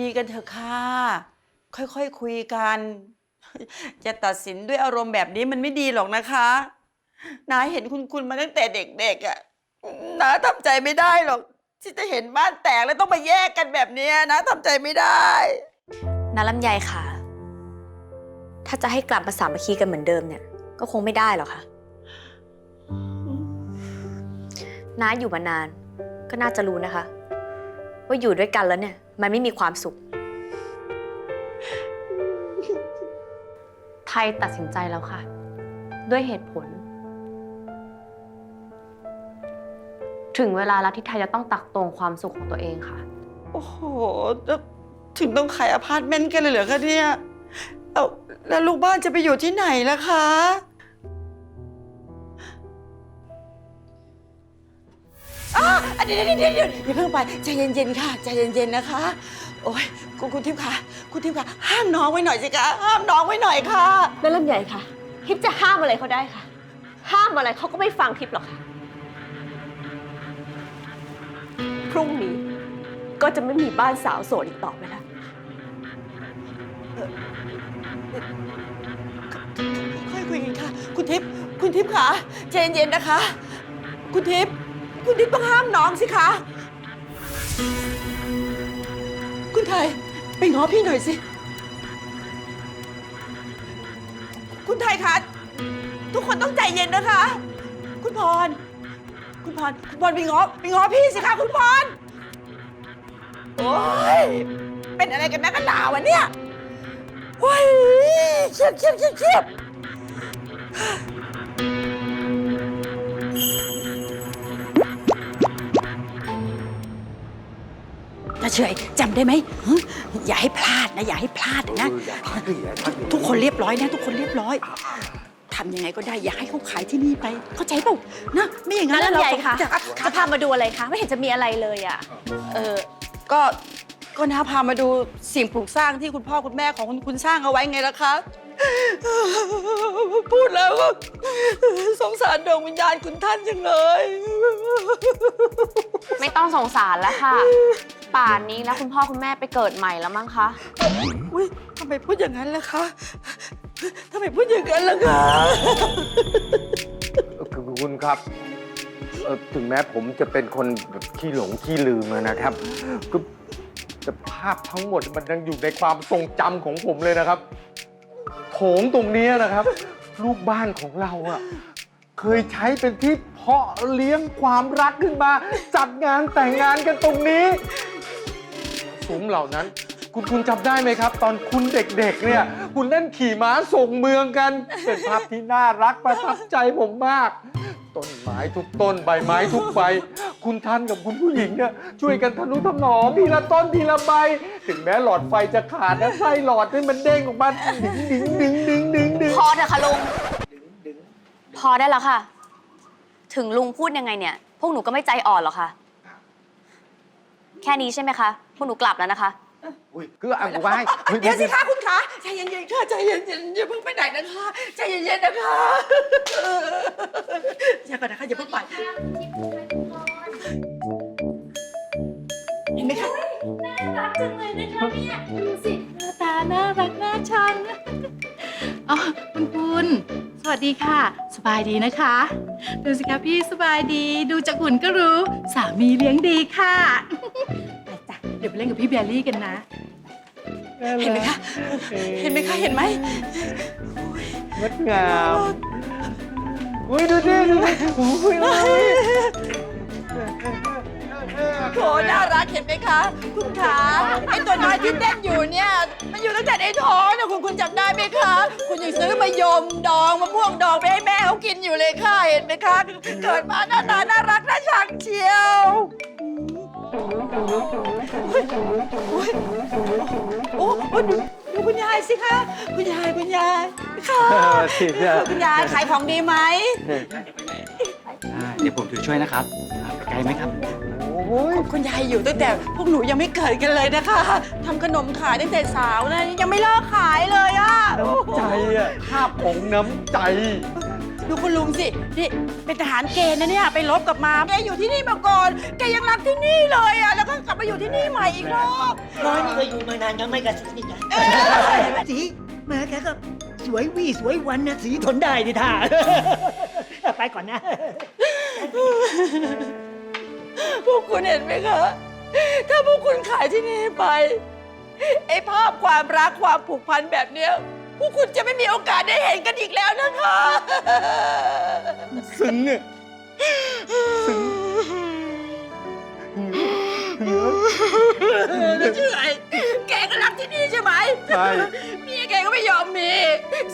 ดีๆ กันเถอะค่ะค่อยๆคคุยกัน จะตัดสินด้วยอารมณ์แบบนี้มันไม่ดีหรอกนะคะน้าเห็นคุณคุณมาตั้งแต่เด็กๆอะน้าทำใจไม่ได้หรอก ที่จะเห็นบ้านแตกแล้วต้องมาแยกกันแบบเนี้ยนะทำใจไม่ได้น้าลำไยค่ะ ถ้าจะให้กลับมาสามัคคีกันเหมือนเดิมเนี่ย ก็คงไม่ได้หรอกค่ะ น้าอยู่มานาน ก็น่าจะรู้นะคะ ว่าอยู่ด้วยกันแล้วเนี่ย มันไม่มีความสุข ไทยตัดสินใจแล้วค่ะ ด้วยเหตุผล ถึงเวลาแล้วที่ไทยจะต้องตักตวงความสุขของตัวเองค่ะ โอ้โหแล้วถึงต้องขายอพาร์ตเมนต์กันเลยเหรอคะเนี่ย เอาแล้วลูกบ้านจะไปอยู่ที่ไหนล่ะคะ อะเดี๋ยวเดี๋ยวเดี๋ยวเดี๋ยวอย่าเพิ่งไปใจเย็นๆค่ะใจเย็นๆนะคะ โอ้ยคุณคุณทิพย์ค่ะคุณทิพย์ค่ะห้ามน้องไว้หน่อยสิคะห้ามน้องไว้หน่อยค่ะแล้วลำใหญ่ค่ะทิพย์จะห้ามอะไรเขาได้ค่ะ ห้ามอะไรเขาก็ไม่ฟังทิพย์หรอกค่ะ พรุ่งนี้ก็จะไม่มีบ้านสาวโสดอีกต่อไปแล้วค่อยคุยกันค่ะ คุณทิพย์คุณทิพย์ค่ะใจเย็นๆนะคะ คุณทิพย์ คุณทิพย์ต้องห้ามน้องสิคะ คุณไทยไปง้อพี่หน่อยสิ คุณไทยคะ ทุกคนต้องใจเย็นนะคะ คุณพร คุณพร คุณพรไปง้อไปง้อพี่สิคะ คุณพร โอ้ย เป็นอะไรกันนะกันหนาวะเนี่ยโอ้ยเครียดเครียดเครียดเครียด เฉยจำได้ไหมหึอย่าให้พลาดนะ อย่าให้พลาดนะ ทุกคนเรียบร้อยนะ ทุกคนเรียบร้อยทำยังไงก็ได้อย่าให้เขาขายที่นี่ไป เข้าใจเปล่านะไม่อย่างนั้นแล้วลำไยคะจะจะพามาดูอะไรคะ ไม่เห็นจะมีอะไรเลยอะ เออก็ก็น้าพามาดูสิ่งปลูกสร้างที่คุณพ่อคุณแม่ของคุณคุณสร้างเอาไว้ไงล่ะคะ พูดแล้วก็สงสารดวงวิญญาณคุณท่านจังเลย ไม่ต้องสงสารแล้วค่ะ ป่านนี้แล้วคุณพ่อคุณแม่ไปเกิดใหม่แล้วมั้งคะ อุ้ยทำไมพูดอย่างนั้นล่ะคะทำไมพูดอย่างนั้นล่ะคะคือคุณครับเอ่อถึงแม้ผมจะเป็นคนแบบขี้หลงขี้ลืมอะนะครับก็แต่ภาพทั้งหมดมันยังอยู่ในความทรงจำของผมเลยนะครับ โถงตรงเนี้ยนะครับ ลูกบ้านของเราอะเคยใช้เป็นที่เพาะเลี้ยงความรักขึ้นมา จัดงานแต่งงานกันตรงนี้ ซุ้มเหล่านั้น คุณคุณจำได้ไหมครับ ตอนคุณเด็กๆเนี่ย คุณเล่นขี่ม้าส่งเมืองกัน เป็นภาพที่น่ารักประทับใจผมมาก ต้นไม้ทุกต้นใบไม้ทุกใบ คุณท่านกับคุณผู้หญิงเนี่ยช่วยกันทะนุถนอมทีละต้นทีละใบ ถึงแม้หลอดไฟจะขาดนะไส้หลอดนี่มันเด้งออกมาดึงดึงดึงดึงดึงดึงพอเถอะค่ะลุง พอได้แล้วค่ะ ถึงลุงพูดยังไงเนี่ย พวกหนูก็ไม่ใจอ่อนหรอกค่ะ แค่นี้ใช่ไหมคะ พวกหนูกลับแล้วนะคะ อุ้ยคือเอาไว้เดี๋ยวสิคะคุณคะใจเย็นๆค่ะใจเย็นๆอย่าเพิ่งไปไหนนะคะใจเย็นๆนะคะอย่าก่อนนะคะอย่าเพิ่งไปเห็นไหมคะจังเลยนะคะเนี่ยดูสิหน้าตาน่ารักน่าชังอ๋อคุณคุณสวัสดีค่ะ สบายดีนะคะ ดูสิคะพี่สบายดี ดูจากหุ่นก็รู้ สามีเลี้ยงดีค่ะไปจ้ะ เดี๋ยวไปเล่นกับพี่เบลลี่กันนะ เห็นไหมคะ เห็นไหมคะ เห็นไหมงดงามอุ้ยดูดิดูดิอุ้ยอุ้ยโถน่ารักเห็นไหมคะ คุณขาไอตัวน้อยที่เต้นอยู่เนี่ย มันอยู่ตั้งแต่ในท้องนะคุณคุณจำได้ไหมคะ คุณยังซื้อมายมดองมะม่วงดองไปให้แม่เขากินอยู่เลยค่ะ เห็นไหมคะ เกิดมาหน้าตาน่ารักน่าชังเชียว โอ้โหดูดูคุณยายสิคะ คุณยายคุณยายค่ะสิจ้ะคุณยายขายของดีไหม อ่าเดี๋ยวผมถือช่วยนะครับอ่าไปไกลไหมครับโอ้ยคุณยายอยู่ตั้งแต่พวกหนูยังไม่เกิดกันเลยนะคะทำขนมขายตั้งแต่สาวนะยังไม่เลิกขายเลยอะน้ำใจอะภาพของน้ำใจ ดูคุณลุงสินี่เป็นทหารเกณฑ์นะเนี่ยไปรบกลับมาแกอยู่ที่นี่มาก่อนแกยังรักที่นี่เลยอะแล้วก็กลับมาอยู่ที่นี่ใหม่อีกรอบน้อยนี่ก็อยู่มานานยังไม่กระสีนี่จ้ะสีแม่แกก็สวยวี่สวยวันนะสีทนได้ดิท่าไปก่อนนะ พวกคุณเห็นไหมคะ ถ้าพวกคุณขายที่นี่ไป ไอ้ภาพความรักความผูกพันแบบเนี้ย พวกคุณจะไม่มีโอกาสได้เห็นกันอีกแล้วนะคะ ซึ้งอะซึ้งแล้วชื่ออะไรแกก็รักที่นี่ใช่ไหมใช่ เมียแกก็ไม่ยอมมี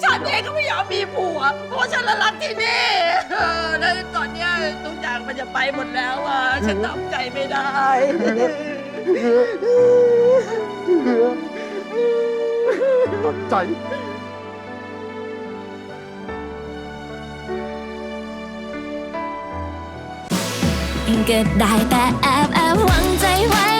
ฉันเองก็ไม่ยอมมีผัว เพราะฉันละรักที่นี่เออแล้วตอนเนี้ยทุกอย่างมันจะไปหมดแล้วอะ ฉันทำใจไม่ได้ ตัดใจ ก็ได้แต่แอบแอบหวังใจไว้